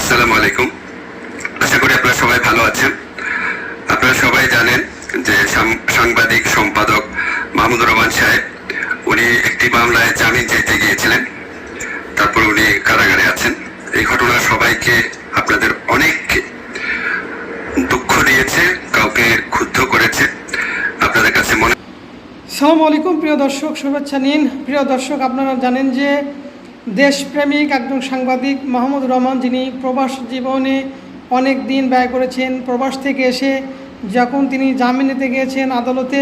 আসসালামু আলাইকুম। আশা করি আপনারা সবাই ভালো আছেন। আপনারা সবাই জানেন যে সাংবাদিক সম্পাদক মাহমুদুর রহমান সাহেব, উনি একটি মামলায় জামিন চাইতে গিয়েছিলেন। তারপর উনি কারাগারে আছেন। এই ঘটনা সবাইকে, আপনাদের অনেককে দুঃখ দিয়েছে, কাউকে ক্ষুব্ধ করেছে। আপনাদের কাছে মনে সালামু আলাইকুম, প্রিয় দর্শক, শুভেচ্ছা নিন। প্রিয় দর্শক, আপনারা জানেন যে দেশপ্রেমিক একজন সাংবাদিক মাহমুদ রহমান, যিনি প্রবাস জীবনে অনেক দিন ব্যয় করেছেন। প্রবাস থেকে এসে যখন তিনি জামিন নিতে গিয়েছেন আদালতে,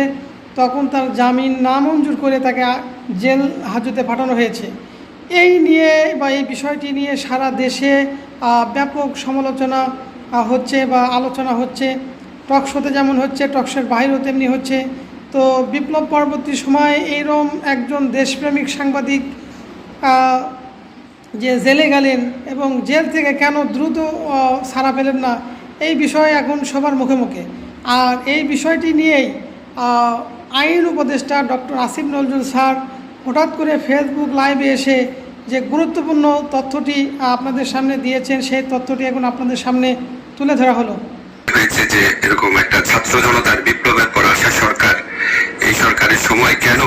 তখন তার জামিন নামঞ্জুর করে তাকে জেল হাজতে পাঠানো হয়েছে। এই নিয়ে বা এই বিষয়টি নিয়ে সারা দেশে ব্যাপক সমালোচনা হচ্ছে বা আলোচনা হচ্ছে। টকশোতে যেমন হচ্ছে টকশোর বাইরেও তেমনি হচ্ছে। তো বিপ্লব পরবর্তী সময়ে এইরকম একজন দেশপ্রেমিক সাংবাদিক যে জেলে গেলেন এবং জেল থেকে কেন দ্রুত ছাড়া পেলেন না, এই বিষয়ে এখন সবার মুখে মুখে। আর এই বিষয়টি নিয়েই আইন উপদেষ্টা ডক্টর আসিফ নজরুল স্যার হঠাৎ করে ফেসবুক লাইভে এসে যে গুরুত্বপূর্ণ তথ্যটি আপনাদের সামনে দিয়েছেন, সেই তথ্যটি এখন আপনাদের সামনে তুলে ধরা হলো। যে এরকম একটা ছাত্র জনতার বিপ্লবের পর আসা সরকার, এই সরকারের সময় কেন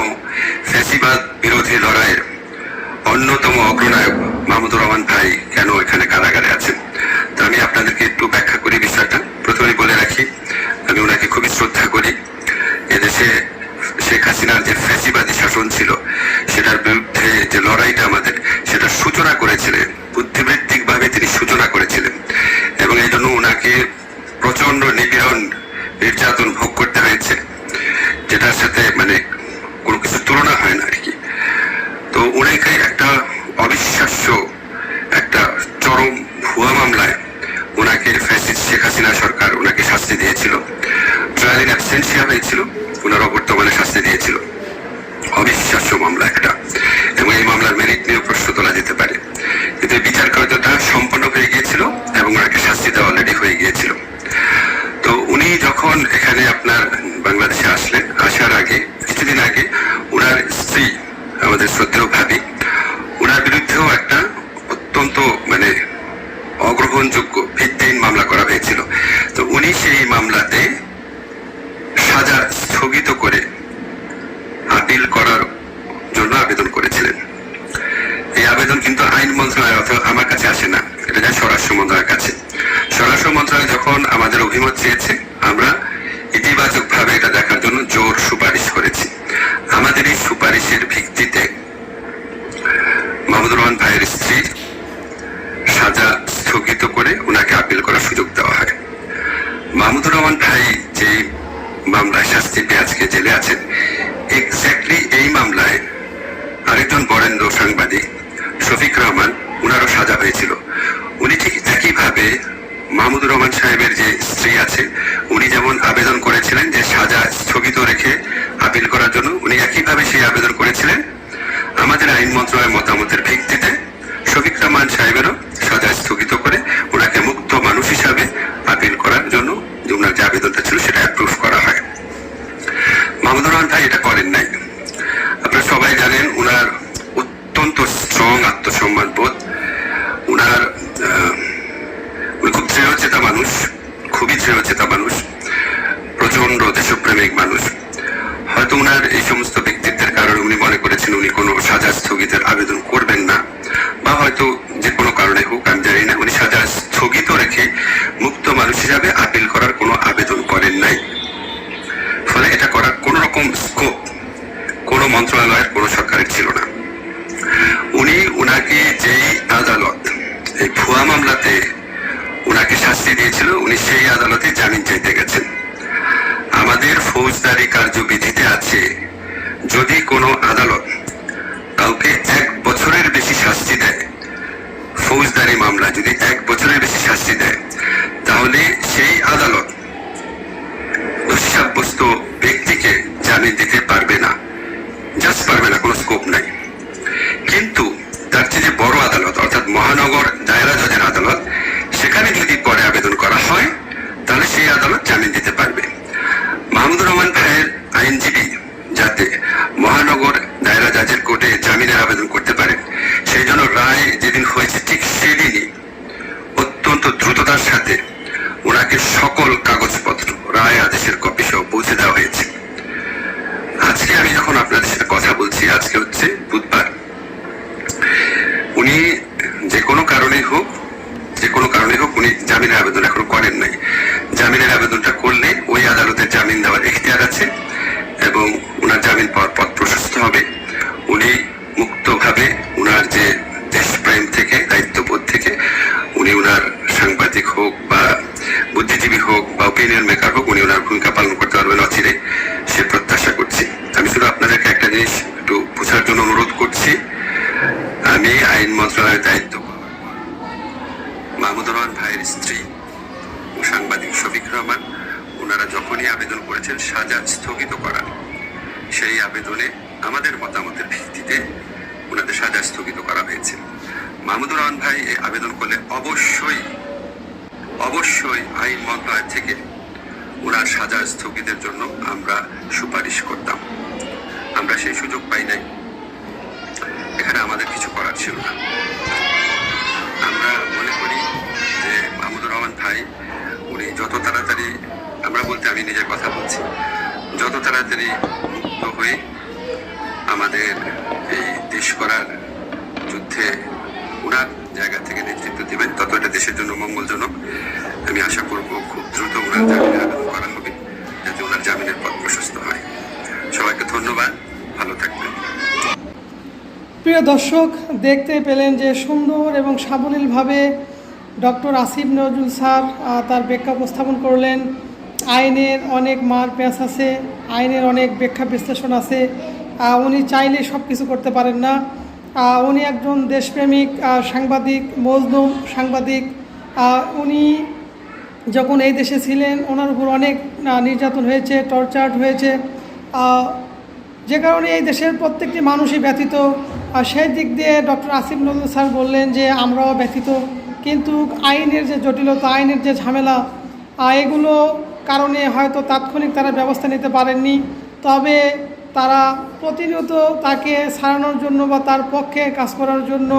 ফ্যাসিবাদ বিরোধী লড়াইয়ের অন্যতম অগ্রনায়ক মাহমুদুর রহমান ভাই কেন এখানে কারাগারে আছেন? তো আমি আপনাদেরকে একটু ব্যাখ্যা করি বিষয়টা শাস্তি দিয়েছিল। ট্রায়াল ইন অ্যাবসেন্সিয়া হয়েছিল ওনারা বর্তমানে শাস্তি দিয়েছিল। অবিশ্বাস্য মামলা একটা। এবং এই মামলার মেরিট নিয়ে প্রশ্ন তোলা যেতে পারে। এতে বিচার কার্যটা সম্পন্ন হয়ে গিয়েছিল এবং ওনাকে শাস্তি দেওয়া অলরেডি হয়ে গিয়েছিল। তো উনি যখন এখানে আপনার বাংলাদেশে আসলেন সাজা স্থগিত করে আপিল করার জন্য আবেদন করেছিলেন। এই আবেদন কিন্তু আইন মন্ত্রণালয় অথবা আমার কাছে আসে না। এটা যায় স্বরাষ্ট্র মন্ত্রণালয়ের কাছে। স্বরাষ্ট্র মন্ত্রণালয় যখন আমাদের অভিমত চেয়েছে, আমরা মামলায় শাস্তি পেয়ে আজকে জেলে আছেন। এক্স্যাক্টলি এই মামলায় আরেকজন বরেন্দ্র সাংবাদিক শফিক রহমান, উনারও সাজা হয়েছিল। উনি ঠিক একইভাবে মাহমুদুর রহমান সাহেবের যে স্ত্রী আছে, উনি যেমন আবেদন করেছিলেন যে সাজা মাহমুদুর রহমান ভাই এটা করেন নাই। আপনারা সবাই জানেন, উনার অত্যন্ত স্ট্রং আত্মসম্মান বোধ। উনার উনি খুব দৃঢ়চেতা মানুষ, খুবই দৃঢ়চেতা মানুষ প্রচণ্ড দেশপ্রেমিক মানুষ। হয়তো উনার এই সমস্ত ব্যক্তিত্বের কারণে উনি মনে করেছেন উনি কোনো সাজা স্থগিতের কোনো আদালত কাউকে এক বছরের বেশি শাস্তি দেয়। ফৌজদারি মামলা যদি এক বছরের বেশি শাস্তি দেয়, তাহলে সেই আদালত দোষী সাব্যস্ত ব্যক্তিকে জামিন দিতে পারবে না। জাস্ট পারবে না, কোনো স্কোপ নাই। কিন্তু তার চেয়ে বড় আদালত, অর্থাৎ মহানগর দায়রা জজের আদালত, সেখানে যদি পরে আবেদন করা হয়, তাহলে সেই আদালত জামিন দিতে পারবে। মাহমুদুর রহমান ভাইয়ের আইনজীবী যাতে আবেদন করতে পারেন সেই জন্য রায় যেদিন হয়েছে ঠিক সেদিনই অত্যন্ত দ্রুততার সাথে ওনাকে সকল কাগজপত্র, রায় আদেশের কপি সহ পৌঁছে দেওয়া হয়েছে। আজকে আমি যখন আপনাদের মন্ত্রণালয়ের দায়িত্ব পালন করব। মাহমুদুর রহমান ভাইয়ের স্ত্রী ও সাংবাদিক শফিক রহমান, ওনারা যখনই আবেদন করেছেন, সাজা স্থগিত করার সেই আবেদনে আমাদের মতামতের ভিত্তিতে ওনাদের সাজা স্থগিত করা হয়েছে। মাহমুদুর রহমান ভাই আবেদন করলে অবশ্যই অবশ্যই আইন মন্ত্রণালয় থেকে ওনার সাজা স্থগিতের জন্য আমরা সুপারিশ করতাম। আমরা সেই সুযোগ পাই নাই। এখানে আমাদের কিছু করার ছিল না। ভাই, উনি যত তাড়াতাড়ি, আমরা বলতে আমি নিজের কথা বলছি, যত তাড়াতাড়ি মুক্ত হয়ে আমাদের এই দেশ করার যুদ্ধে ওনার জায়গা থেকে নেতৃত্ব দিবেন তত এটা দেশের জন্য মঙ্গলজনক। আমি আশা করব খুব দ্রুত ওনার জামিনের আবেদন করা হবে, যাতে ওনার জামিনের পথ প্রশস্ত হয়। সবাইকে ধন্যবাদ, ভালো থাকবেন। প্রিয় দর্শক, দেখতে পেলেন যে সুন্দর এবং সাবলীলভাবে ডক্টর আসিফ নজরুল স্যার তার ব্যাখ্যা উপস্থাপন করলেন। আইনের অনেক মার প্যাঁচ আছে, আইনের অনেক ব্যাখ্যা বিশ্লেষণ আছে। উনি চাইলে সব কিছু করতে পারেন না। উনি একজন দেশপ্রেমিক সাংবাদিক, মজলুম সাংবাদিক। উনি যখন এই দেশে ছিলেন, ওনার উপর অনেক নির্যাতন হয়েছে টর্চার্ড হয়েছে। যে কারণে এই দেশের প্রত্যেকটি মানুষই ব্যথিত। সেই দিক দিয়ে ডক্টর আসিফ নজরুল স্যার বললেন যে আমরাও ব্যথিত। কিন্তু আইনের যে জটিলতা, আইনের যে ঝামেলা এগুলো কারণে হয়তো তাৎক্ষণিক তারা ব্যবস্থা নিতে পারেননি। তবে তারা প্রতিনিয়ত তাকে সারানোর জন্য বা তার পক্ষে কাজ করার জন্য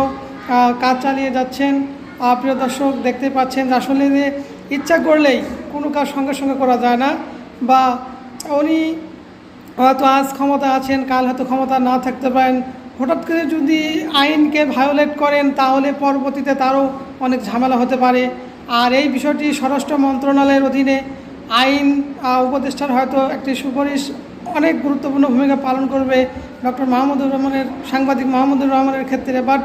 কাজ চালিয়ে যাচ্ছেন। প্রিয় দর্শক, দেখতে পাচ্ছেন আসলে যে ইচ্ছা করলেই কোনো কাজ সঙ্গে সঙ্গে করা যায় না বা উনি হয়তো আজ ক্ষমতা আছেন, কাল হয়তো ক্ষমতা না থাকতে পারেন। হঠাৎ করে যদি আইনকে ভায়োলেট করেন, তাহলে পরবর্তীতে তারও অনেক ঝামেলা হতে পারে। আর এই বিষয়টি স্বরাষ্ট্র মন্ত্রণালয়ের অধীনে আইন উপদেষ্টার হয়তো একটি সুপারিশ অনেক গুরুত্বপূর্ণ ভূমিকা পালন করবে ডক্টর মাহমুদুর রহমানের, সাংবাদিক মাহমুদুর রহমানের ক্ষেত্রে। বাট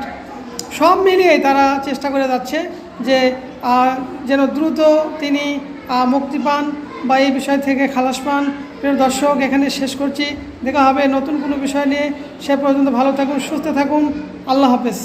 সব মিলিয়ে তারা চেষ্টা করে যাচ্ছে যে যেন দ্রুত তিনি মুক্তি পান বা এই বিষয় থেকে খালাস পান। প্রিয় দর্শক, এখানে শেষ করছি। দেখা হবে নতুন কোনো বিষয় নিয়ে। সে পর্যন্ত ভালো থাকুন, সুস্থ থাকুন। আল্লাহ হাফেজ।